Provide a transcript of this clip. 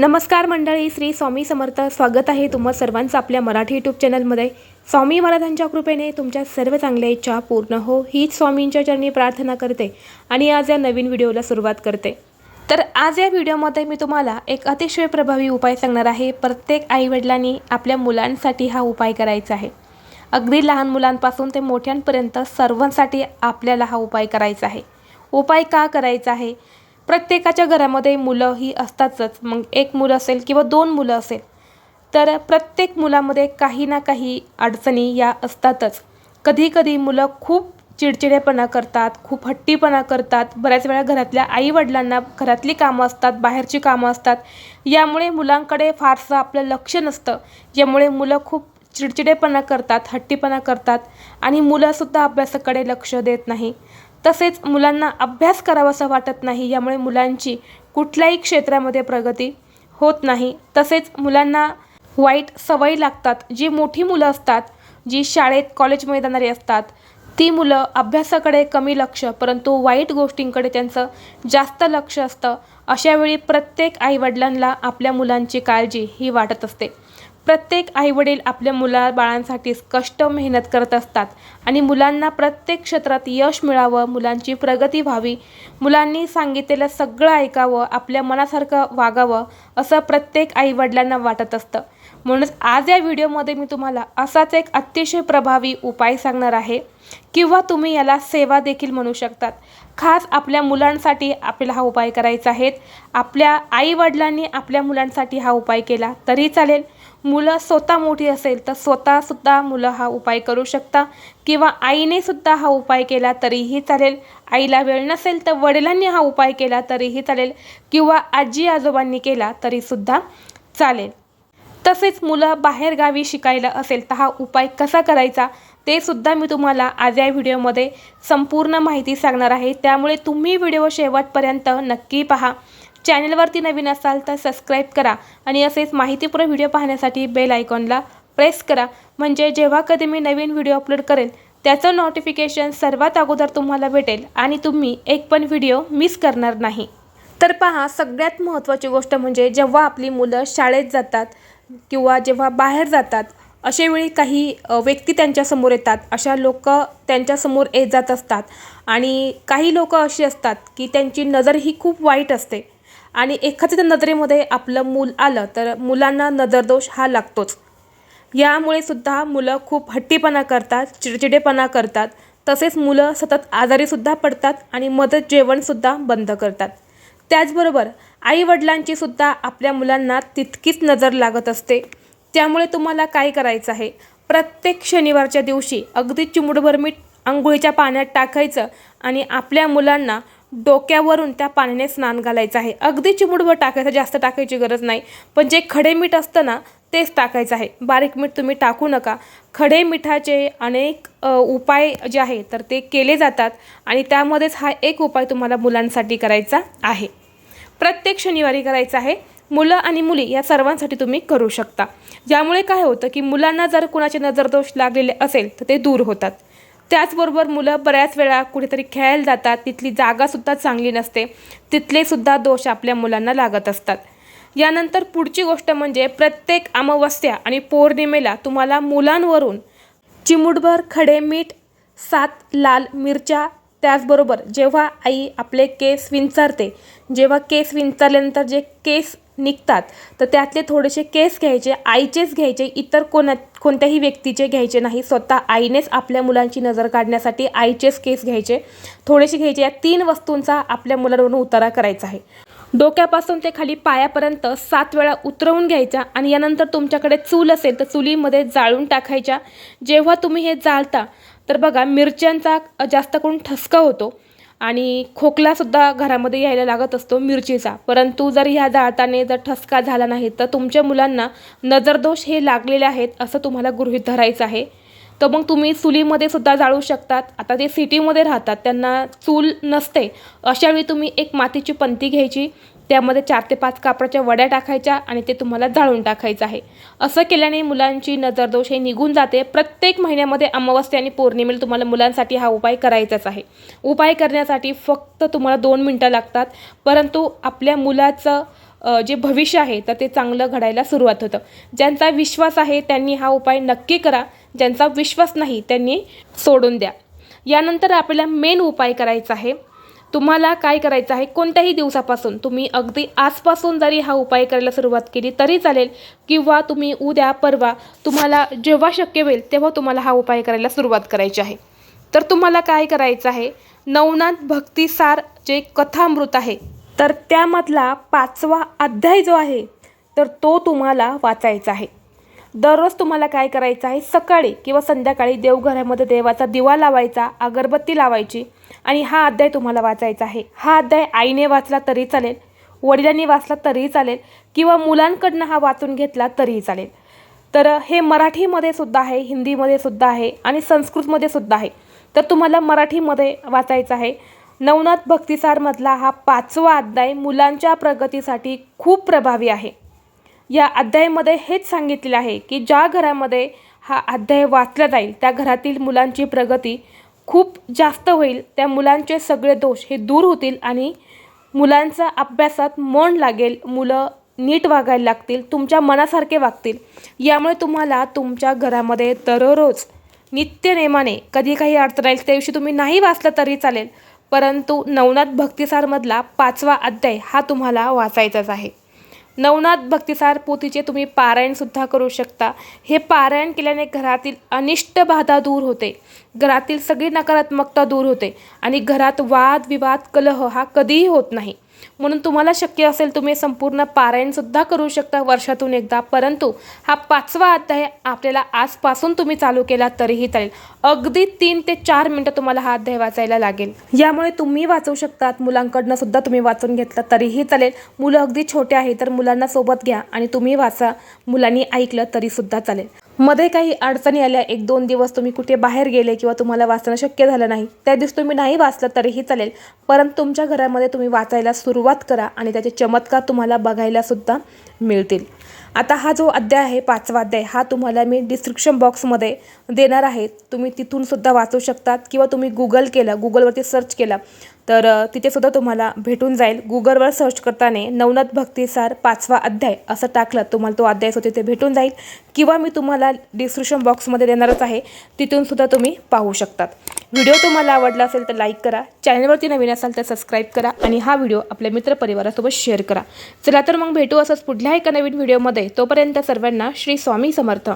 नमस्कार मंडळी श्री स्वामी समर्थ. स्वागत आहे तुम्हा सर्वांचं आपल्या मराठी यूट्यूब चॅनलमध्ये स्वामी महाराजांच्या कृपेने तुमच्या सर्व चांगल्या इच्छा पूर्ण हो हीच स्वामींच्या चरणी प्रार्थना करते आणि आज या नवीन व्हिडिओला सुरुवात करते. तर आज या व्हिडिओमध्ये मी तुम्हाला एक अतिशय प्रभावी उपाय सांगणार आहे. प्रत्येक आईवडिलांनी आपल्या मुलांसाठी हा उपाय करायचा आहे. अगदी लहान मुलांपासून ते मोठ्यांपर्यंत सर्वांसाठी आपल्याला हा उपाय करायचा आहे. उपाय का करायचा आहे? प्रत्येकाच्या घरामध्ये मुलं ही असतातच. मग एक मुलं असेल किंवा दोन मुलं असेल तर प्रत्येक मुलामध्ये काही ना काही अडचणी या असतातच. कधीकधी मुलं खूप चिडचिडेपणा करतात खूप हट्टीपणा करतात. बऱ्याच वेळा घरातल्या आईवडिलांना घरातली कामं असतात बाहेरची कामं असतात. यामुळे मुलांकडे फारसं आपलं लक्ष नसतं. यामुळे मुलं खूप चिडचिडेपणा करतात हट्टीपणा करतात आणि मुलंसुद्धा अभ्यासाकडे लक्ष देत नाही. तसेच मुलांना अभ्यास करावासा वाटत नाही यामुळे मुलांची कुठल्याही क्षेत्रामध्ये प्रगती होत नाही. तसेच मुलांना वाईट सवयी लागतात. जी मोठी मुलं असतात जी शाळेत कॉलेजमध्ये जाणारी असतात ती मुलं अभ्यासाकडे कमी लक्ष परंतु वाईट गोष्टींकडे त्यांचं जास्त लक्ष असतं. अशावेळी प्रत्येक आईवडिलांना आपल्या मुलांची काळजी ही वाटत असते. प्रत्येक आईवडील आपल्या मुला बाळांसाठी कष्ट मेहनत करत असतात आणि मुलांना प्रत्येक क्षेत्रात यश मिळावं मुलांची प्रगती व्हावी मुलांनी सांगितलेलं सगळं ऐकावं आपल्या मनासारखं वागावं असं प्रत्येक आईवडिलांना वाटत असतं. म्हणूनच आज या व्हिडिओमध्ये मी तुम्हाला असाच एक अतिशय प्रभावी उपाय सांगणार आहे. किंवा तुम्ही याला सेवा देखील म्हणू शकतात. खास आपल्या मुलांसाठी आपल्याला हा उपाय करायचा आहे. आपल्या आईवडिलांनी आपल्या मुलांसाठी हा उपाय केला तरी चालेल. मुलं स्वतः मोठी असेल तर स्वतःसुद्धा मुलं हा उपाय करू शकता. किंवा आईने सुद्धा हा उपाय केला तरीही चालेल. आईला वेळ नसेल तर वडिलांनी हा उपाय केला तरीही चालेल. किंवा आजी आजोबांनी केला तरीसुद्धा चालेल. तसेच मुलं बाहेरगावी शिकायला असेल तर हा उपाय कसा करायचा ते सुद्धा मी तुम्हाला आज या व्हिडिओमध्ये संपूर्ण माहिती सांगणार आहे. त्यामुळे तुम्ही व्हिडिओ शेवटपर्यंत नक्की पहा. चॅनलवरती नवीन असाल तर सबस्क्राईब करा आणि असेच माहितीपूर्ण व्हिडिओ पाहण्यासाठी बेल आयकॉनला प्रेस करा. म्हणजे जेव्हा कधी मी नवीन व्हिडिओ अपलोड करेल त्याचं नोटिफिकेशन सर्वात अगोदर तुम्हाला भेटेल आणि तुम्ही एक पण व्हिडिओ मिस करणार नाही. तर पहा सगळ्यात महत्त्वाची गोष्ट म्हणजे जेव्हा आपली मुलं शाळेत जातात किंवा जेव्हा बाहेर जातात अशावेळी काही व्यक्ती त्यांच्यासमोर येतात. अशा लोक त्यांच्यासमोर येत जात असतात. आणि काही लोक अशी असतात की त्यांची नजर ही खूप वाईट असते. आणि एखाद्या नजरेमध्ये आपलं मूल आलं तर मुलांना नजरदोष हा लागतोच. यामुळे सुद्धा मुलं खूप हट्टीपणा करतात चिडचिडेपणा करतात. तसेच मुलं सतत आजारीसुद्धा पडतात आणि मदत जेवणसुद्धा बंद करतात. त्याचबरोबर आईवडिलांचीसुद्धा आपल्या मुलांना तितकीच नजर लागत असते. त्यामुळे तुम्हाला काय करायचं आहे? प्रत्येक शनिवारच्या दिवशी अगदी चिमुडभर मीठ आंघोळीच्या पाण्यात टाकायचं आणि आपल्या मुलांना डोक्यावरून त्या पाण्याने स्नान घालायचं आहे. अगदी चिमुडभर टाकायचं जास्त टाकायची गरज नाही. पण जे खडे मीठ असतं ना तेच टाकायचं आहे. बारीक मीठ तुम्ही टाकू नका. खडे मिठाचे अनेक उपाय जे आहे तर ते केले जातात आणि त्यामध्येच हा एक उपाय तुम्हाला मुलांसाठी करायचा आहे. प्रत्येक शनिवारी करायचं आहे. मुलं आणि मुली या सर्वांसाठी तुम्ही करू शकता. ज्यामुळे काय होतं की मुलांना जर कुणाचे नजरदोष लागलेले असेल तर ते दूर होतात. त्याचबरोबर मुलं बऱ्याच वेळा कुठेतरी खेळायला जातात तिथली जागासुद्धा चांगली नसते तिथलेसुद्धा दोष आपल्या मुलांना लागत असतात. यानंतर पुढची गोष्ट म्हणजे प्रत्येक अमावस्या आणि पौर्णिमेला तुम्हाला मुलांवरून चिमूटभर खडे मीठ सात लाल मिरच्या त्याचबरोबर जेव्हा आई आपले केस विंचारते जेव्हा केस विंचारल्यानंतर जे केस निघतात तर त्यातले थोडेसे केस घ्यायचे आईचेच घ्यायचे इतर कोणा कोणत्याही व्यक्तीचे घ्यायचे नाही. स्वतः आईनेच आपल्या मुलांची नजर काढण्यासाठी आईचेच केस घ्यायचे. थोडेसे घ्यायचे. या तीन वस्तूंचा आपल्या मुलांवरून उतारा करायचा आहे. डोक्यापासून ते खाली पायापर्यंत सात वेळा उतरवून घ्यायचा आणि यानंतर तुमच्याकडे चूल असेल तर चुलीमध्ये जाळून टाकायच्या. जेव्हा तुम्ही हे जाळता तर बघा मिरच्यांचा जास्त करून ठसका होतो. आणि खोकलासुद्धा घरामध्ये यायला लागत असतो मिरचीचा. परंतु जर ह्या जाळताने जर ठसका झाला नाही तर तुमच्या मुलांना नजरदोष हे लागलेले आहेत असं तुम्हाला गृहीत धरायचं आहे. तर मग तुम्ही चुलीमध्ये सुद्धा जाळू शकतात. आता ते सिटीमध्ये राहतात त्यांना चूल नसते. अशावेळी तुम्ही एक मातीची पंती घ्यायची. त्यामध्ये चार ते पाच कापडाच्या वड्या टाकायच्या आणि ते तुम्हाला जाळून टाकायचं आहे. असं केल्याने मुलांची नजरदोष हे निघून जाते. प्रत्येक महिन्यामध्ये अमावस्या आणि पौर्णिमेला तुम्हाला मुलांसाठी हा उपाय करायचाच आहे. उपाय करण्यासाठी फक्त तुम्हाला दोन मिनटं लागतात. परंतु आपल्या मुलाचं जे भविष्य आहे तर ते चांगलं घडायला सुरुवात होतं. ज्यांचा विश्वास आहे त्यांनी हा उपाय नक्की करा. ज्यांचा विश्वास नाही त्यांनी सोडून द्या. यानंतर आपल्याला मेन उपाय करायचा आहे. तुम्हाला काय करायचं आहे? कोणत्याही दिवसापासून तुम्ही अगदी आजपासून जरी हा उपाय करायला सुरुवात केली तरी चालेल किंवा तुम्ही उद्या परवा तुम्हाला जेव्हा शक्य होईल तेव्हा तुम्हाला हा उपाय करायला सुरुवात करायची आहे. तर तुम्हाला काय करायचं आहे? नवनाथ भक्तिसार जे कथामृत आहे तर त्यामधला पाचवा अध्याय जो आहे तर तो तुम्हाला वाचायचा आहे. दररोज तुम्हाला काय करायचं आहे? सकाळी किंवा संध्याकाळी देवघरामध्ये देवाचा दिवा लावायचा अगरबत्ती लावायची आणि हा अध्याय तुम्हाला वाचायचा आहे. हा अध्याय आईने वाचला तरी चालेल वडिलांनी वाचला तरीही चालेल किंवा मुलांकडनं हा वाचून घेतला तरीही चालेल. तर हे मराठीमध्ये सुद्धा आहे हिंदीमध्ये सुद्धा आहे आणि संस्कृतमध्ये सुद्धा आहे. तर तुम्हाला मराठीमध्ये वाचायचं आहे. नवनाथ भक्तिसारमधला हा पाचवा अध्याय मुलांच्या प्रगतीसाठी खूप प्रभावी आहे. या अध्यायामध्ये हेच सांगितलेलं आहे की ज्या घरामध्ये हा अध्याय वाचला जाईल त्या घरातील मुलांची प्रगती खूप जास्त होईल त्या मुलांचे सगळे दोष हे दूर होतील आणि मुलांचा अभ्यासात मन लागेल मुलं नीट वागायला लागतील तुमच्या मनासारखे वागतील. यामुळे तुम्हाला तुमच्या घरामध्ये दररोज नित्यनेमाने कधी काही अडचण राहील त्या दिवशी तुम्ही नाही वाचलं तरी चालेल परंतु नवनाथ भक्तिसारमधला पाचवा अध्याय हा तुम्हाला वाचायचाच आहे. नवनाथ भक्तिसार पोथीचे तुम्ही पारायणसुद्धा करू शकता. हे पारायण केल्याने घरातील अनिष्ट बाधा दूर होते. घरातील सगळी नकारात्मकता दूर होते आणि घरात वाद विवाद कलह हा कधीही होत नाही. म्हणून तुम्हाला शक्य असेल तुम्ही संपूर्ण पारायणसुद्धा करू शकता वर्षातून एकदा. परंतु हा पाचवा अध्याय आपल्याला आजपासून तुम्ही चालू केला तरीही चालेल. अगदी तीन ते चार मिनटं तुम्हाला हा अध्याय वाचायला लागेल. यामुळे तुम्ही वाचवू शकतात. मुलांकडनं सुद्धा तुम्ही वाचून घेतला तरीही चालेल. मुलं अगदी छोटे आहे तर मुलांना सोबत घ्या आणि तुम्ही वाचा. मुलांनी ऐकलं तरीसुद्धा चालेल. मध्ये काही अडचणी आल्या एक दोन दिवस तुम्ही कुठे बाहेर गेले किंवा तुम्हाला वाचणं शक्य झालं नाही त्या दिवशी तुम्ही नाही वाचलं तरीही चालेल. परंतु तुमच्या घरामध्ये तुम्ही वाचायला सुरुवात करा आणि त्याचे चमत्कार तुम्हाला बघायला सुद्धा मिळतील. आता हा जो अध्याय आहे पाचवा अध्याय हा तुम्हाला मी डिस्क्रिप्शन बॉक्समध्ये देणार आहे. तुम्ही तिथूनसुद्धा वाचू शकतात किंवा तुम्ही गुगल केलं गुगलवरती सर्च केला तर तिथेसुद्धा तुम्हाला भेटून जाईल. गुगलवर सर्च करताना नवनाथ भक्तिसार पाचवा अध्याय असं टाकलं तुम्हाला तो अध्याय सुद्धा तिथे भेटून जाईल. किंवा मी तुम्हाला डिस्क्रिप्शन बॉक्समध्ये देणारच आहे. तिथूनसुद्धा तुम्ही पाहू शकतात. व्हिडिओ तुम्हाला आवडला असेल तर लाईक करा. चॅनलवरती नवीन असाल तर सबस्क्राईब करा आणि हा व्हिडिओ आपल्या मित्रपरिवारासोबत शेअर करा. चला तर मग भेटू असंच पुढल्या एका नवीन व्हिडिओमध्ये. तोपर्यंत सर्वांना श्री स्वामी समर्थ.